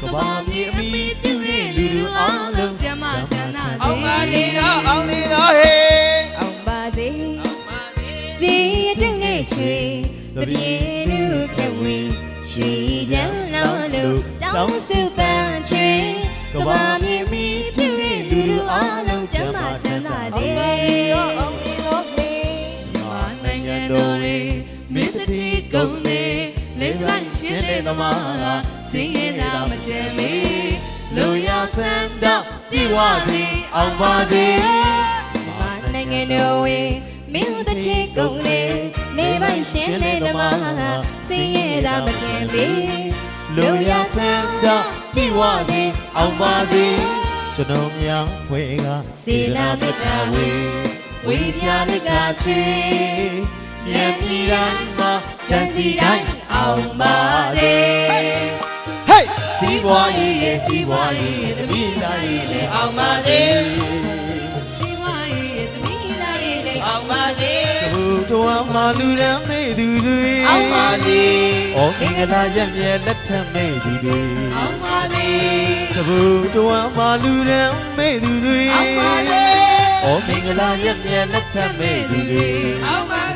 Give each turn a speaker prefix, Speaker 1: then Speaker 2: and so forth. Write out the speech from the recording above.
Speaker 1: ကဘာမြေအမိပြုတဲ့လူလူအားလုံး
Speaker 2: ကျမ်းမာချမ်းသာ
Speaker 3: အောင်ပါ
Speaker 2: စေ
Speaker 3: လေတော့အောင်လေတော့ဟေး
Speaker 2: အောင်ပါစေစီရတဲ့ငယ်ချွေတပြေလူခဲဝေရွှေချမ်းလောလို့တောင်းစုပန်းချွေကဘာမြေမီပြည့်ရဲ့လူလူအားလုံးကျမ်းမာချမ်းသာစေ
Speaker 3: အောင်လေတော့ဟေး
Speaker 2: မာနိုင်ငံတော်ရေမင်းတတိကုန်နေ လေးပိုင်းရှင်းလေသမားစင်းရတာမကြမ်းမီ
Speaker 1: လူရဆန္ဒပြေဝစေအောင်ပါစေ
Speaker 2: မာနိုင်ငံတော်ရေမင်းတတိကုန်နေလေးပိုင်းရှင်းလေသမားစင်းရတာမကြမ်းမီ
Speaker 1: လူရဆန္ဒပြေဝစေအောင်ပါစေကျွန်တော်များဖွဲ့က
Speaker 2: စေနာမေတ္တာဝေဝေပြလကချေ
Speaker 1: မြတ်ပြည်တိုင်းမှာ
Speaker 2: ချမ်းစီတိုင်းအောင်ပါစေ
Speaker 3: ဟေး
Speaker 1: စီးပွားရေးရဲ့ကြီးပွားရေးရဲ့တပိသားရေးနဲ့
Speaker 3: အောင်ပါစေ
Speaker 2: စီဝါရဲ့တမိသားရဲ့လေ
Speaker 3: အောင်ပါစေ
Speaker 1: သဘူတော်မှာလူရမ်းမေသူတွေ
Speaker 3: အောင်ပါစေ
Speaker 1: ဩမင်္ဂလာရက်မြဲလက်ထက်မေသူတွေ
Speaker 3: အောင်ပါစေ
Speaker 1: သဘူတော်မှာလူရမ်းမေသူတွေ
Speaker 3: အောင်ပါစေ
Speaker 1: ဩမင်္ဂလာရက်မြဲလက်ထက်မေသူတွေ
Speaker 3: အောင်ပါ